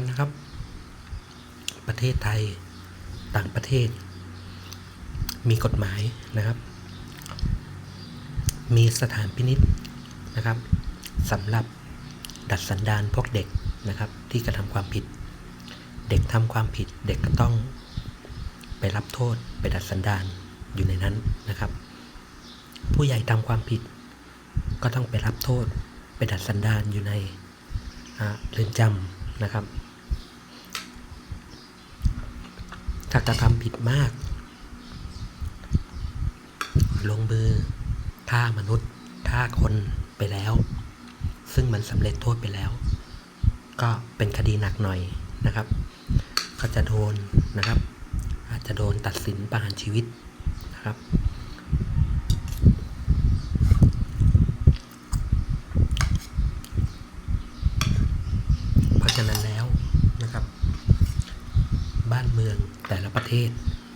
นั้นนะครับ ประเทศไทยต่างประเทศ มีกฎหมายนะครับ มีสถานพินิษนะครับสำหรับดัดสันดานพวกเด็กนะครับ ที่กระทำความผิด เด็กทำความผิดเด็กก็ต้องไปรับโทษไปดัดสันดานอยู่ในนั้นนะครับ ผู้ใหญ่ทำความผิด ก็ต้องไปรับโทษไปดัดสันดานอยู่ในเรือนจำนะครับ ถ้ากระทำผิดมาก ลงมือฆ่ามนุษย์ฆ่าคนไปแล้ว ซึ่งมันสำเร็จโทษไปแล้ว ก็เป็นคดีหนักหน่อยนะครับ ก็จะโดนนะครับ อาจจะโดนตัดสินประหารชีวิตนะครับ เพราะฉะนั้นแล้วนะครับ บ้านเมืองแต่ละประเทศ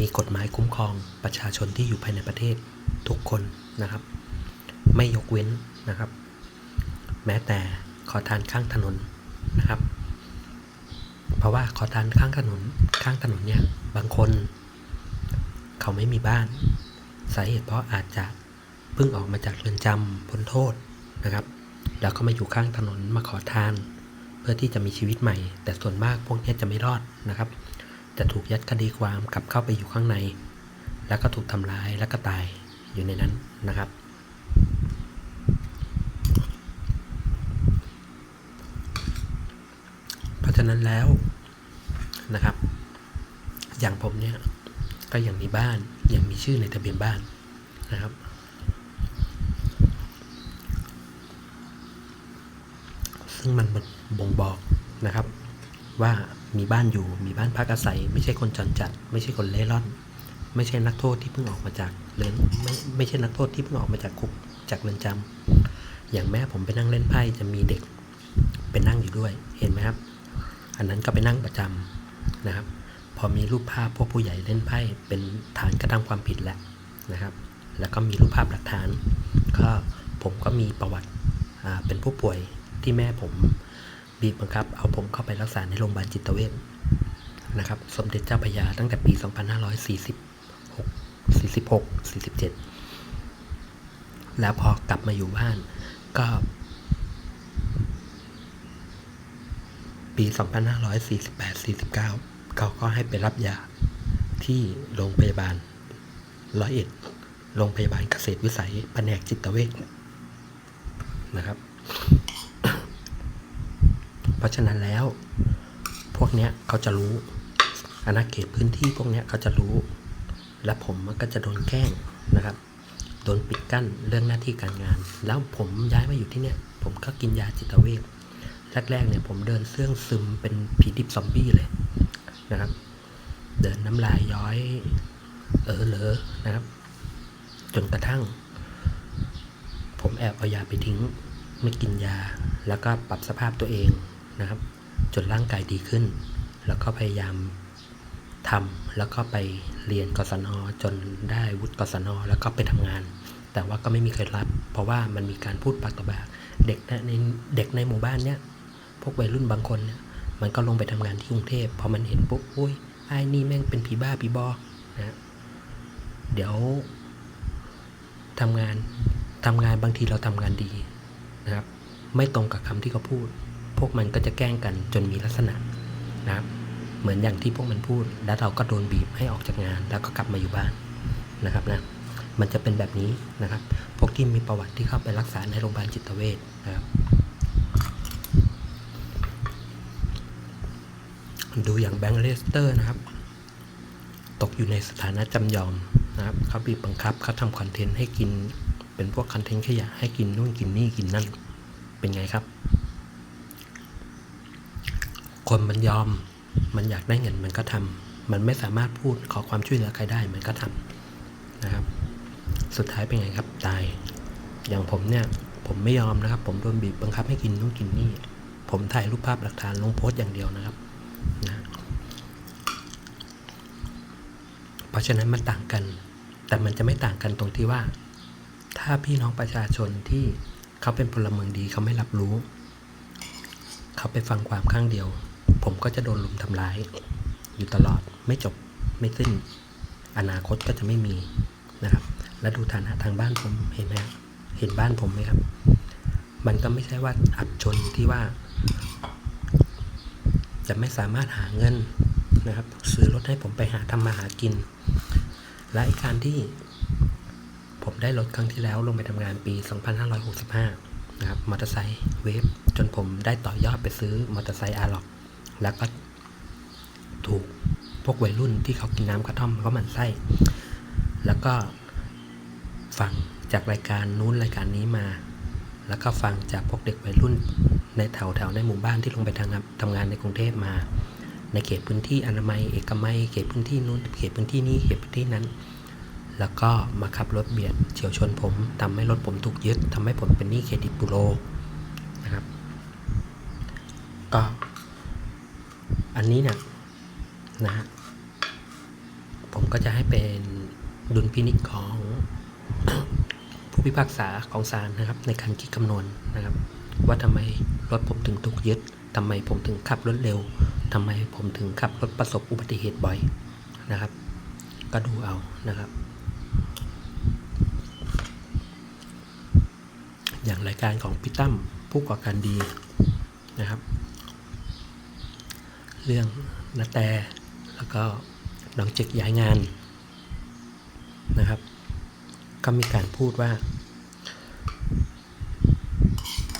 มีกฎหมายคุ้มคร องประชาชนที่อยู่ภายในประเทศทุกคนนะครับ ไม่ยกเว้นนะครับ แม้แต่ขอทานข้างถนนนะครับ เพราะว่าขอทานข้างถนนข้างถนนเนี่ยบางคน เขาไม่มีบ้านสาเหตุเพราะอาจจะเพิ่งออกมาจากเรือนจำพ้นโทษนะครับ แล้วก็มาอยู่ข้างถนนมาขอทาน เพื่อที่จะมีชีวิตใหม่ แต่ส่วนมากพวกนี้จะไม่รอดนะครับ จะถูกยัดคดีความกลับเข้าไปอยู่ข้างใน แล้วก็ถูกทำร้ายแล้วก็ตายอยู่ในนั้นนะครับ เพราะฉะนั้นแล้วนะครับ อย่างผมเนี่ยก็ยังมีบ้านยังมีชื่อในทะเบียนบ้านนะครับ ซึ่งมันบ่งบอกนะครับว่ามีบ้านอยู่มีบ้านพักอาศัย ไม่ใช่คนจรจัด ไม่ใช่คนเล่ร่อน ไม่ใช่นักโทษที่เพิ่งออกมาจากเรือนไม่ไม่ใช่นักโทษที่เพิ่งออกมาจากคุกจากเรือนจำอย่างแม่ผมไปนั่งเล่นไพ่จะมีเด็กไปนั่งอยู่ด้วยเห็นไหมครับ อันนั้นก็ไปนั่งประจำนะครับ พอมีรูปภาพพวกผู้ใหญ่เล่นไพ่เป็นฐานกระทำความผิดแล้วนะครับ แล้วก็มีรูปภาพหลักฐาน ก็ผมก็มีประวัติเป็นผู้ป่วยที่แม่ผมบีบบังคับ เอาผมเข้าไปรักษาในโรงพยาบาลจิตเวชนะครับ สมเด็จเจ้าพระยาตั้งแต่ปี 2546 46 47 แล้วพอกลับมาอยู่บ้านก็ ปี 2548 49 เขาก็ให้ไปรับยาที่โรงพยาบาลร้อยเอ็ดโรงพยาบาลเกษตรวิสัยแผนกจิตเวชนะครับ เพราะฉะนั้นแล้ว พวกเนี้ยเขาจะรู้อาณาเขตพื้นที่พวกเนี้ยเขาจะรู้ และผมมันก็จะโดนแกล้งนะครับ โดนปิดกั้นเรื่องหน้าที่การงาน แล้วผมย้ายมาอยู่ที่เนี่ย ผมก็กินยาจิตเวชแรกๆเนี่ยผมเดินเสื่องซึมเป็นผีดิบซอมบี้เลยนะครับ เดินน้ำลายย้อย เออเหลอนะครับ จนกระทั่ง ผมแอบเอายาไปทิ้ง ไม่กินยา แล้วก็ปรับสภาพตัวเองนะครับ จนร่างกายดีขึ้น แล้วก็พยายาม ทำแล้วก็ไปเรียนกศนจนได้วุฒิกศนแล้วก็ไปทำงาน แต่ว่าก็ไม่มีใครรับ เพราะว่ามันมีการพูดปากต่อปากเด็กในเด็กในหมู่บ้านเนี้ยพวกวัยรุ่นบางคนเนี่ยมันก็ลงไปทำงานที่กรุงเทพพอมันเห็นปุ๊บอุ้ยไอ้นี่แม่งเป็นผีบ้าผีบอนะเดี๋ยวทำงานทำงานบางทีเราทำงานดีนะครับ ไม่ตรงกับคำที่เขาพูด พวกมันก็จะแกล้งกันจนมีลักษณะนะครับ เหมือนอย่างที่พวกมันพูด แล้วเราก็โดนบีบให้ออกจากงาน แล้วก็กลับมาอยู่บ้านนะครับนะมันจะเป็นแบบนี้นะครับ พวกที่มีประวัติที่เข้าไปรักษาในโรงพยาบาลจิตเวชนะครับ ดูอย่างแบงค์เลสเตอร์นะครับ ตกอยู่ในสถานะจำยอมนะครับเขาบีบบังคับเขาทำคอนเทนต์ให้กิน เป็นพวกคอนเทนต์ขยะให้กินนู่นกินนี่กินนั่น เป็นไงครับ คนมันยอม มันอยากได้เงินมันก็ทำมันไม่สามารถพูดขอความช่วยเหลือใครได้มันก็ทำนะครับ สุดท้ายเป็นไงครับตาย อย่างผมเนี่ยผมไม่ยอมนะครับ ผมโดนบีบบังคับให้กินนู่นกินนี่ผมถ่ายรูปภาพหลักฐานลงโพสต์อย่างเดียวนะครับนะเพราะฉะนั้นมันต่างกัน แต่มันจะไม่ต่างกันตรงที่ว่า ถ้าพี่น้องประชาชนที่เขาเป็นพลเมืองดีเขาไม่รับรู้ เขาไปฟังความข้างเดียว ผมก็จะโดนลุมทำร้าย อยู่ตลอดไม่จบไม่สิ้น อนาคตก็จะไม่มีนะครับ และดูฐานะทางบ้านผมเห็นไหมเห็นบ้านผมไหมครับ มันก็ไม่ใช่ว่าอับจนที่ว่า จะไม่สามารถหาเงินนะครับ ซื้อรถให้ผมไปหาทำมาหากิน และไอการที่ผมได้รถครั้งที่แล้วลงไปทำงานปี 2565 นะครับมอเตอร์ไซค์เวฟจนผมได้ต่อยอดไปซื้อมอเตอร์ไซค์อาร์ล็อก แล้วก็ถูกพวกวัยรุ่นที่เขากินน้ำกระท่อมเขาหมันไส้ แล้วก็ฟังจากรายการนู้นรายการนี้มา แล้วก็ฟังจากพวกเด็กวัยรุ่นในแถวแถวในหมู่บ้านที่ลงไปทำงานทำงานในกรุงเทพมา ในเขตพื้นที่อนามัย เอกมัยเขตพื้นที่นู้นเขตพื้นที่นี้เขตพื้นที่นั้น แล้วก็มาขับรถเบียดเฉียวชนผมทำให้รถผมถูกยึดทำให้ผมเป็นหนี้เครดิตบูโรนะครับก็ อันนี้เนี่ยนะฮะผมก็จะให้เป็นดุลพินิจของผู้พิพากษาของศาลนะครับ ในการคิดคำนวณนะครับ ว่าทำไมรถผมถึงถูกยึดทำไมผมถึงขับรถเร็วทำไมผมถึงขับรถประสบอุบัติเหตุบ่อยนะครับ ก็ดูเอานะครับ อย่างรายการของพี่ตั้มผู้ก่อการดีนะครับ เรื่องนาแตแล้วก็น้องจ็กย้ายงานนะครับ ก็มีการพูดว่า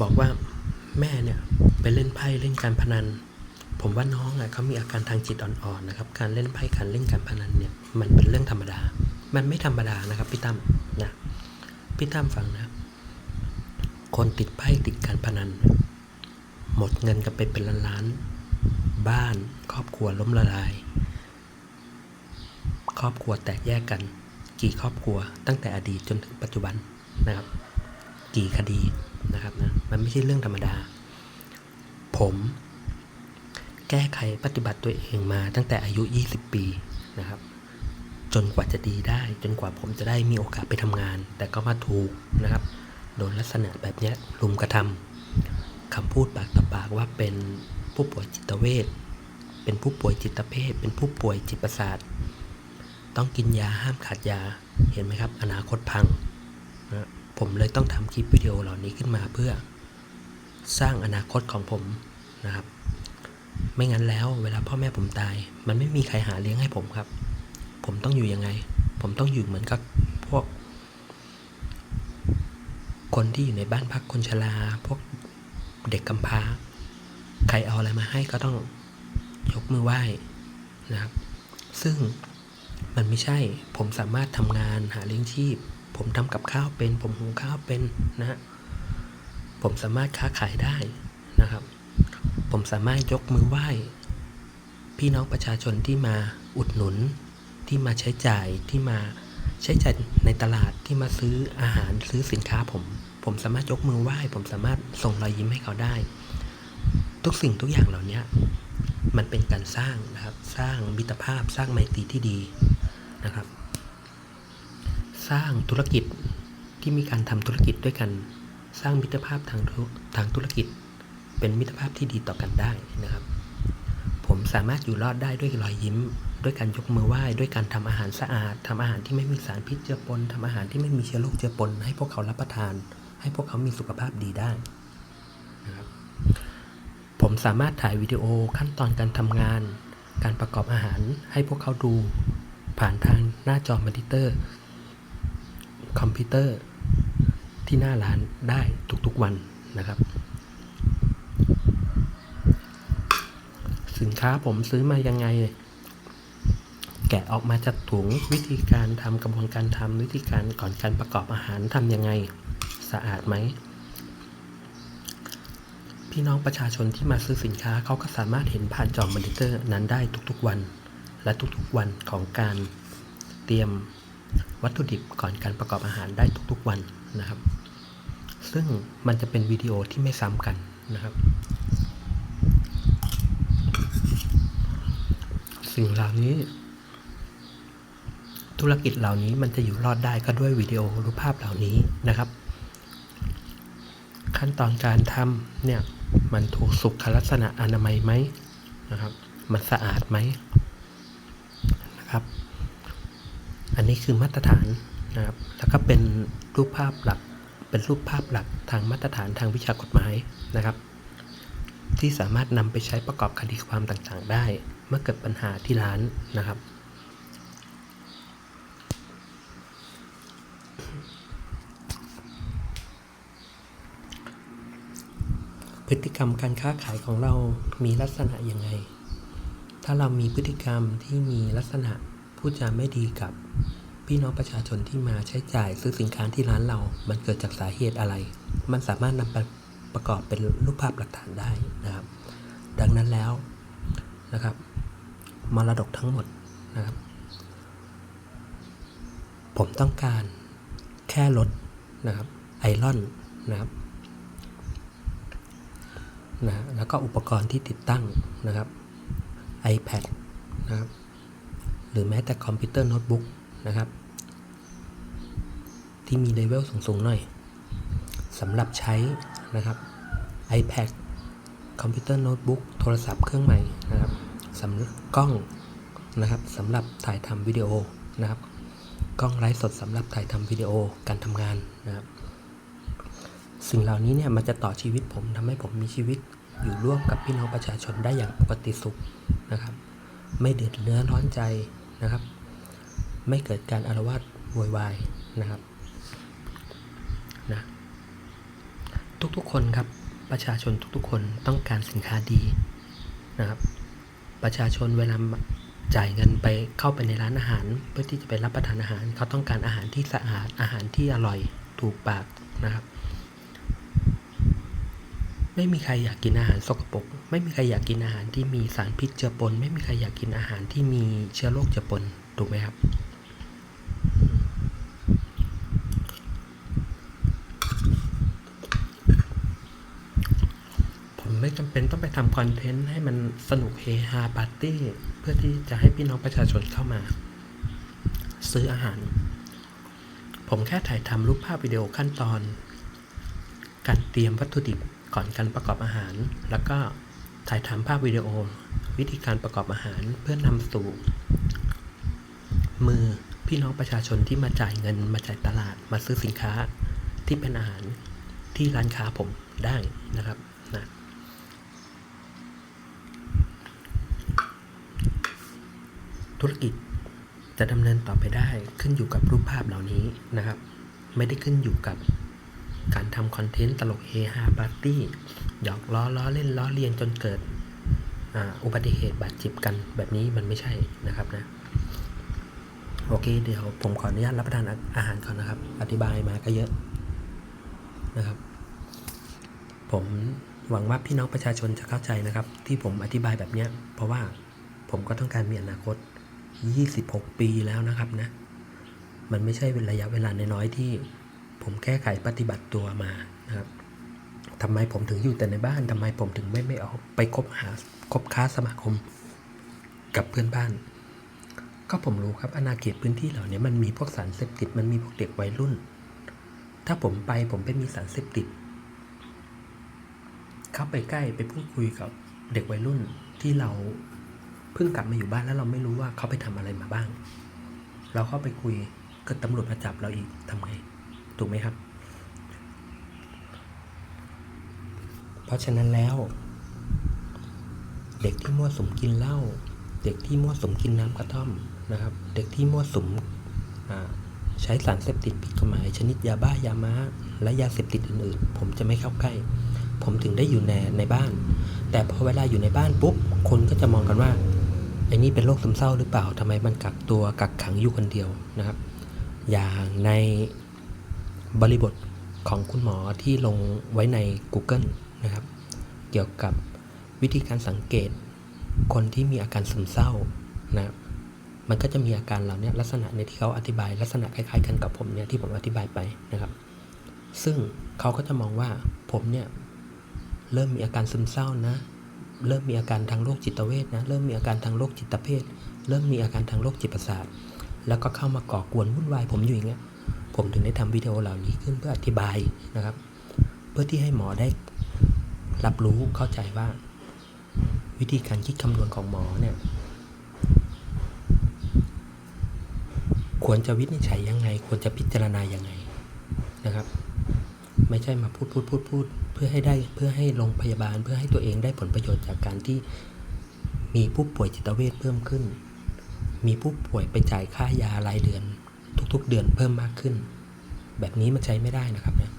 บอกว่าแม่เนี่ยไปเล่นไพ่เล่นการพนัน ผมว่าน้องอะเขามีอาการทางจิตอ่อนๆนะครับ การเล่นไพ่การเล่นการพนันเนี่ยมันเป็นเรื่องธรรมดา มันไม่ธรรมดานะครับพี่ตั้มนะพี่ตั้มฟังนะ คนติดไพ่ติดการพนัน หมดเงินกันไปเป็นล้านๆ บ้านครอบครัวล้มละลาย ครอบครัวแตกแยกกัน กี่ครอบครัวตั้งแต่อดีตจนถึงปัจจุบันนะครับ กี่คดีนะครับนะมันไม่ใช่เรื่องธรรมดา ผมแก้ไขปฏิบัติตัวเองมาตั้งแต่อายุ 20 ปีนะครับ จนกว่าจะดีได้ จนกว่าผมจะได้มีโอกาสไปทำงาน แต่ก็มาถูกนะครับ โดนลักษณะแบบนี้ลุมกระทำคำพูดปากต่อปากว่าเป็น ผู้ป่วยจิตเวชเป็นผู้ป่วยจิตเภทเป็นผู้ป่วยจิตประสาท ต้องกินยาห้ามขาดยาเห็นไหมครับ อนาคตพังนะผมเลยต้องทำคลิปวิดีโอเหล่านี้ขึ้นมาเพื่อสร้างอนาคตของผมนะครับ ไม่งั้นแล้วเวลาพ่อแม่ผมตาย มันไม่มีใครหาเลี้ยงให้ผมครับ ผมต้องอยู่ยังไง ผมต้องอยู่เหมือนกับพวก คนที่อยู่ในบ้านพักคนชราพวกเด็กกำพร้า ใครเอาอะไรมาให้ก็ต้องยกมือไหว้นะครับ ซึ่งมันไม่ใช่ผมสามารถทำงานหาเลี้ยงชีพ ผมทำกับข้าวเป็น ผมหุงข้าวเป็นนะฮะผมสามารถค้าขายได้นะครับ ผมสามารถยกมือไหว้ พี่น้องประชาชนที่มาอุดหนุนที่มาใช้จ่ายที่มาใช้จ่ายในตลาดที่มาซื้ออาหารซื้อสินค้าผม ผมสามารถยกมือไหว้ ผมสามารถส่งรอยยิ้มให้เขาได้ ทุกสิ่งทุกอย่างเหล่านี้มันเป็นการสร้างนะครับ สร้างมิตรภาพสร้างไมตรีที่ดีนะครับ สร้างธุรกิจที่มีการทำธุรกิจด้วยกัน สร้างมิตรภาพทางธุทางธุรกิจ เป็นมิตรภาพที่ดีต่อกันได้นะครับ ผมสามารถอยู่รอดได้ด้วยรอยยิ้ม ด้วยการยกมือไหว้ด้วยการทำอาหารสะอาดทำอาหารที่ไม่มีสารพิษเจือปนทำอาหารที่ไม่มีเชื้อโรคเจือปนให้พวกเขารับประทาน ให้พวกเขามีสุขภาพดีได้ สามารถถ่ายวิดีโอขั้นตอนการทำงาน การประกอบอาหารให้พวกเขาดู ผ่านทางหน้าจอมอนิเตอร์ คอมพิวเตอร์ที่หน้าร้านได้ทุกๆวันนะครับ สินค้าผมซื้อมายังไง แกะออกมาจากถุงวิธีการทำกระบวนการทำวิธีการก่อนการประกอบอาหารทำยังไง สะอาดไหม พี่น้องประชาชนที่มาซื้อสินค้าเขาก็สามารถเห็นผ่านจอมอนิเตอร์นั้นได้ทุกๆวัน และทุกๆวันของการเตรียมวัตถุดิบก่อนการประกอบอาหารได้ทุกๆวันนะครับ ซึ่งมันจะเป็นวิดีโอที่ไม่ซ้ำกันนะครับ สิ่งเหล่านี้ ธุรกิจเหล่านี้มันจะอยู่รอดได้ก็ด้วยวิดีโอรูปภาพเหล่านี้นะครับ ขั้นตอนการทำเนี่ย มันถูกสุขลักษณะอนามัยไหมนะครับ มันสะอาดไหมนะครับ อันนี้คือมาตรฐานนะครับ แล้วก็เป็นรูปภาพหลัก เป็นรูปภาพหลักทางมาตรฐานทางวิชากฎหมายนะครับ ที่สามารถนำไปใช้ประกอบคดีความต่างๆ ได้ เมื่อเกิดปัญหาที่ร้านนะครับ พฤติกรรมการค้าขายของเรามีลักษณะยังไง ถ้าเรามีพฤติกรรมที่มีลักษณะพูดจาไม่ดีกับพี่น้องประชาชนที่มาใช้จ่ายซื้อสินค้าที่ร้านเรา มันเกิดจากสาเหตุอะไร มันสามารถนำไปประกอบเป็นรูปภาพหลักฐานได้นะครับ ดังนั้นแล้วนะครับ มรดกทั้งหมดนะครับ ผมต้องการแค่ลดนะครับไอรอนนะครับ นะแล้วก็อุปกรณ์ที่ติดตั้งนะครับ iPad นะครับ หรือแม้แต่คอมพิวเตอร์โน้ตบุ๊กนะครับ ที่มีเลเวลสูงๆหน่อยสำหรับใช้นะครับ iPad คอมพิวเตอร์โน้ตบุ๊กโทรศัพท์เครื่องใหม่นะครับสำหรับกล้องนะครับสำหรับถ่ายทำวิดีโอนะครับ กล้องไลฟ์สดสำหรับถ่ายทำวิดีโอการทำงานนะครับ สิ่งเหล่านี้เนี่ยมันจะต่อชีวิตผมทำให้ผมมีชีวิตอยู่ร่วมกับพี่น้องประชาชนได้อย่างปกติสุขนะครับ ไม่เดือดเนื้อร้อนใจนะครับ ไม่เกิดการอารวาสโวยวายนะครับนะทุกๆคนครับประชาชนทุกๆ คนต้องการสินค้าดีนะครับ ประชาชนเวลาจ่ายเงินไปเข้าไปในร้านอาหาร เพื่อที่จะไปรับประทานอาหาร เขาต้องการอาหารที่สะอาดอาหารที่อร่อยถูกปากนะครับ ไม่มีใครอยากกินอาหารสกปรกไม่มีใครอยากกินอาหารที่มีสารพิษเจือปน ไม่มีใครอยากกินอาหารที่มีเชื้อโรคเจือปนถูกไหมครับผมไม่จำเป็นต้องไปทำคอนเทนต์ให้มันสนุกเฮฮาปาร์ตี้ เพื่อที่จะให้พี่น้องประชาชนเข้ามา ซื้ออาหาร ผมแค่ถ่ายทำรูปภาพวิดีโอขั้นตอน การเตรียมวัตถุดิบ ก่อนการประกอบอาหาร แล้วก็ถ่ายทำภาพวิดีโอ วิธีการประกอบอาหารเพื่อนำสู่ มือพี่น้องประชาชนที่มาจ่ายเงินมาจ่ายตลาดมาซื้อสินค้าที่เป็นอาหารที่ร้านค้าผมได้นะครับนะธุรกิจจะดำเนินต่อไปได้ขึ้นอยู่กับรูปภาพเหล่านี้นะครับ ไม่ได้ขึ้นอยู่กับ การทำคอนเทนต์ตลกเฮฮาปาร์ตี้หยอกล้อล้อเล่นล้อเลียนจนเกิดอ,อุบัติเหตุบาดเจ็บกันแบบนี้มันไม่ใช่นะครับนะ โอเคเดี๋ยวผมขออนุญาตรับประทานอาอาหารก่อนนะครับ อธิบายมาก็เยอะนะครับ ผมหวังว่าพี่น้องประชาชนจะเข้าใจนะครับ ที่ผมอธิบายแบบเนี้ย เพราะว่าผมก็ต้องการมีอนาคต 26 ปีแล้วนะครับนะ มันไม่ใช่เป็นระยะเวลาน้อยๆที่ ผมแก้ไขปฏิบัติตัวมานะครับทำไมผมถึงอยู่แต่ในบ้านทำไมผมถึงไม่ไม่ออกไปคบหาคบค้าสมาคมกับเพื่อนบ้าน ก็ผมรู้ครับอาณาเขตพื้นที่เหล่านี้มันมีพวกสารเสพติดมันมีพวกเด็กวัยรุ่น ถ้าผมไปผมไปมีสารเสพติด เข้าไปใกล้ไปพูดคุยกับเด็กวัยรุ่นที่เราเพิ่งกลับมาอยู่บ้านแล้วเราไม่รู้ว่าเขาไปทำอะไรมาบ้าง เราเข้าไปคุยเกิดตำรวจมาจับเราอีกทำไง ถูกไหมครับ เพราะฉะนั้นแล้ว เด็กที่มั่วสุมกินเหล้าเด็กที่มั่วสุมกินน้ำกระท่อมนะครับ เด็กที่มั่วสุมใช้สารเสพติดผิดกฎหมาย ชนิดยาบ้ายาม้า และยาเสพติดอื่นๆ ผมจะไม่เข้าใกล้ ผมถึงได้อยู่ในในบ้าน แต่พอเวลาอยู่ในบ้านปุ๊บคนก็จะมองกันว่าไอ้นี่เป็นโรคซึมเศร้าหรือเปล่าทำไมมันกักตัวกักขังอยู่คนเดียวนะครับ อย่างใน บริบทของคุณหมอที่ลงไว้ใน Google นะครับ เกี่ยวกับวิธีการสังเกต คนที่มีอาการซึมเศร้านะครับมันก็จะมีอาการเหล่านี้ลักษณะในที่เขาอธิบายลักษณะคล้ายๆกันกับผมเนี่ยที่ผมอธิบายไปนะครับ ซึ่งเขาก็จะมองว่าผมเนี่ยเริ่มมีอาการซึมเศร้านะ เริ่มมีอาการทางโรคจิตเวชนะ เริ่มมีอาการทางโรคจิตเภท เริ่มมีอาการทางโรคจิตประสาท แล้วก็เข้ามาก่อกวนวุ่นวายผมอยู่อย่างเงี้ย ผมถึงได้ทำวิดีโอเหล่านี้ขึ้นเพื่ออธิบายนะครับ เพื่อที่ให้หมอได้รับรู้เข้าใจว่า วิธีการคิดคำนวณของหมอเนี่ยควรจะวินิจฉัยยังไง ควรจะพิจารณายังไงนะครับ ไม่ใช่มาพูดพูดพูดพูดเพื่อให้ได้เพื่อให้โรงพยาบาลเพื่อให้ตัวเองได้ผลประโยชน์จากการที่มีผู้ป่วยจิตเวชเพิ่มขึ้น มีผู้ป่วยไปจ่ายค่ายารายเดือน ทุกๆเดือนเพิ่มมากขึ้น แบบนี้มันใช้ไม่ได้นะครับเนี่ย